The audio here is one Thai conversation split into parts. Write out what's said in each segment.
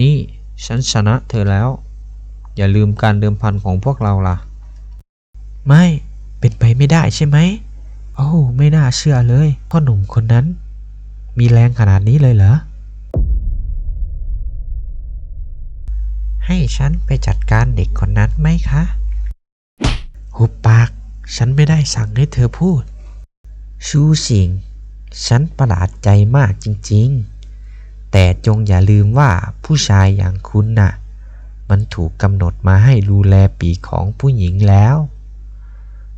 นี่ฉันชนะเธอแล้ว อย่าลืมการเดิมพันของพวกเราล่ะ ไม่เป็นไปไม่ได้ใช่ไหมโอ้ไม่น่าเชื่อเลย พ่อหนุ่มคนนั้น มีแรงขนาดนี้เลยเหรอ ให้ฉันไปจัดการเด็กคนนั้นไหมคะ หุบปาก ฉันไม่ได้สั่งให้เธอพูด ชูสิง ฉันประหลาดใจมากจริง ๆ แต่จงอย่าลืมว่าผู้ชายอย่างคุณน่ะ มันถูกกำหนดมาให้ดูแลปีกของผู้หญิงแล้ว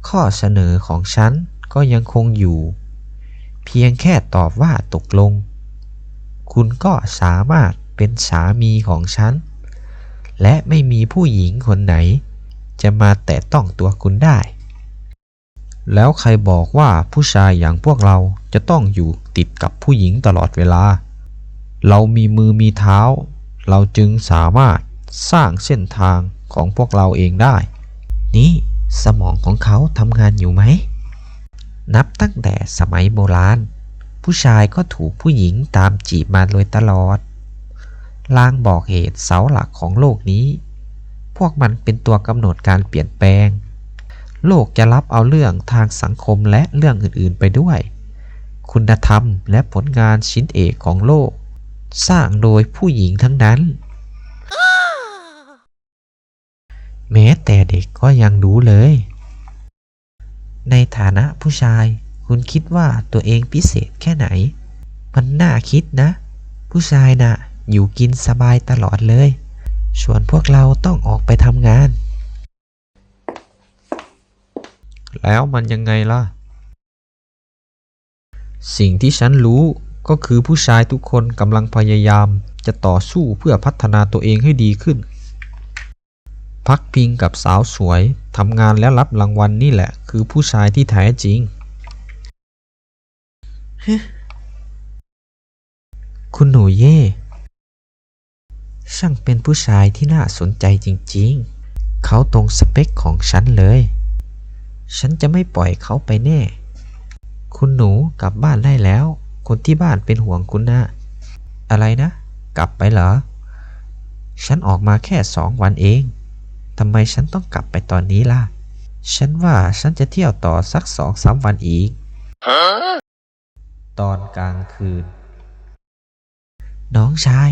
ข้อเสนอของฉันก็ยังคงอยู่ เพียงแค่ตอบว่าตกลง คุณก็สามารถเป็นสามีของฉัน และไม่มีผู้หญิงคนไหน จะมาแตะต้องตัวคุณได้ แล้วใครบอกว่าผู้ชายอย่างพวกเราจะต้องอยู่ติดกับผู้หญิงตลอดเวลา เรามีมือมีเท้า เราจึงสามารถสร้างเส้นทางของพวกเราเองได้ นี่สมองของเขาทำงานอยู่ไหม นับตั้งแต่สมัยโบราณ ผู้ชายก็ถูกผู้หญิงตามจีบมาโดยตลอด ลางบอกเหตุเสาหลักของโลกนี้ พวกมันเป็นตัวกำหนดการเปลี่ยนแปลง โลกจะรับเอาเรื่องทางสังคมและเรื่องอื่นๆไปด้วย คุณธรรมและผลงานชิ้นเอกของโลก สร้างโดยผู้หญิงทั้งนั้น แม้แต่เด็กก็ยังรู้เลย ในฐานะผู้ชาย คุณคิดว่าตัวเองพิเศษแค่ไหน มันน่าคิดนะ ผู้ชายน่ะ อยู่กินสบายตลอดเลย ส่วนพวกเราต้องออกไปทำงาน แล้วมันยังไงล่ะ สิ่งที่ฉันรู้ ก็คือผู้ชายทุกคนกำลังพยายามจะต่อสู้เพื่อพัฒนาตัวเองให้ดีขึ้น พักพิงกับสาวสวยทำงานและรับรางวัลนี่แหละ คือผู้ชายที่แท้จริง คุณหนูเย่ช่างเป็นผู้ชายที่น่าสนใจจริงๆ เขาตรงสเปคของฉันเลย ฉันจะไม่ปล่อยเขาไปแน่ คุณหนูกลับบ้านได้แล้ว คนที่บ้านเป็นห่วงคุณนะ อะไรนะ กลับไปเหรอ ฉันออกมาแค่สองวันเอง ทำไมฉันต้องกลับไปตอนนี้ล่ะ ฉันว่าฉันจะเที่ยวต่อสักสองสามวันอีก ตอนกลางคืน น้องชาย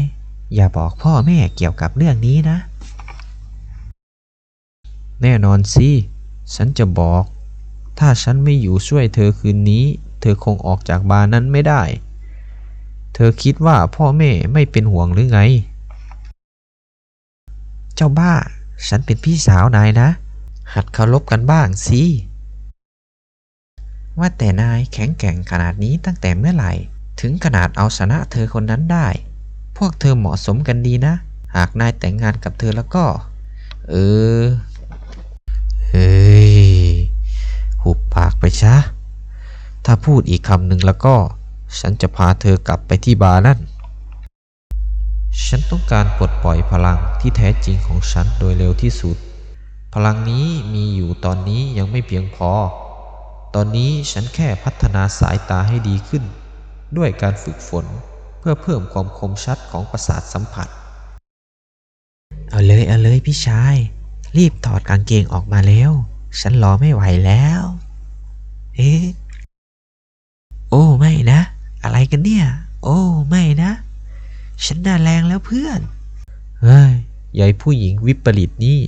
อย่าบอกพ่อแม่เกี่ยวกับเรื่องนี้นะ แน่นอนสิ ฉันจะบอก ถ้าฉันไม่อยู่ช่วยเธอคืนนี้ เธอคงออกจากบาร์นั้นไม่ได้ เธอคิดว่าพ่อแม่ไม่เป็นห่วงหรือไง เจ้าบ้า ฉันเป็นพี่สาวนายนะ หัดเคารพกันบ้างสิว่าแต่นายแข็งแกร่งขนาดนี้ตั้งแต่เมื่อไหร่ ถึงขนาดเอาชนะเธอคนนั้นได้ พวกเธอเหมาะสมกันดีนะ หากนายแต่งงานกับเธอแล้วก็ เออ เฮ้ย หุบปากไปซะ ถ้าพูดอีกคำหนึ่งแล้วก็ ฉันจะพาเธอกลับไปที่บาร์นั่น ฉันต้องการปลดปล่อยพลังที่แท้จริงของฉันโดยเร็วที่สุด พลังนี้มีอยู่ตอนนี้ยังไม่เพียงพอ ตอนนี้ฉันแค่พัฒนาสายตาให้ดีขึ้น ด้วยการฝึกฝนเพื่อเพิ่มความคมชัดของประสาทสัมผัส เอาเลยเอาเลยพี่ชาย รีบถอดกางเกงออกมาแล้ว ฉันรอไม่ไหวแล้ว เอ๊ะ โอ้ไม่นะ อะไร กันเนี่ย โอ้ไม่นะ ฉันน่าแรงแล้วเพื่อนเฮ้ยยายผู้หญิงวิปริตนี่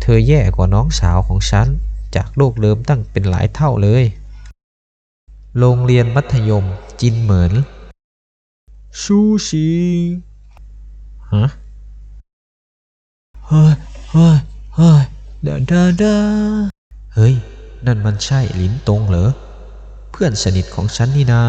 เธอแย่กว่าน้องสาวของฉัน จากโลกเดิมตั้งเป็นหลายเท่าเลย โรงเรียนมัธยม จินเหมินชูชิงฮะเฮ้ยเฮ้ยเฮ้ยเดาดาดาเฮ้ย นั่นมันใช่ลิ้นตรงเหรอ เพื่อนสนิทของฉันนี่นา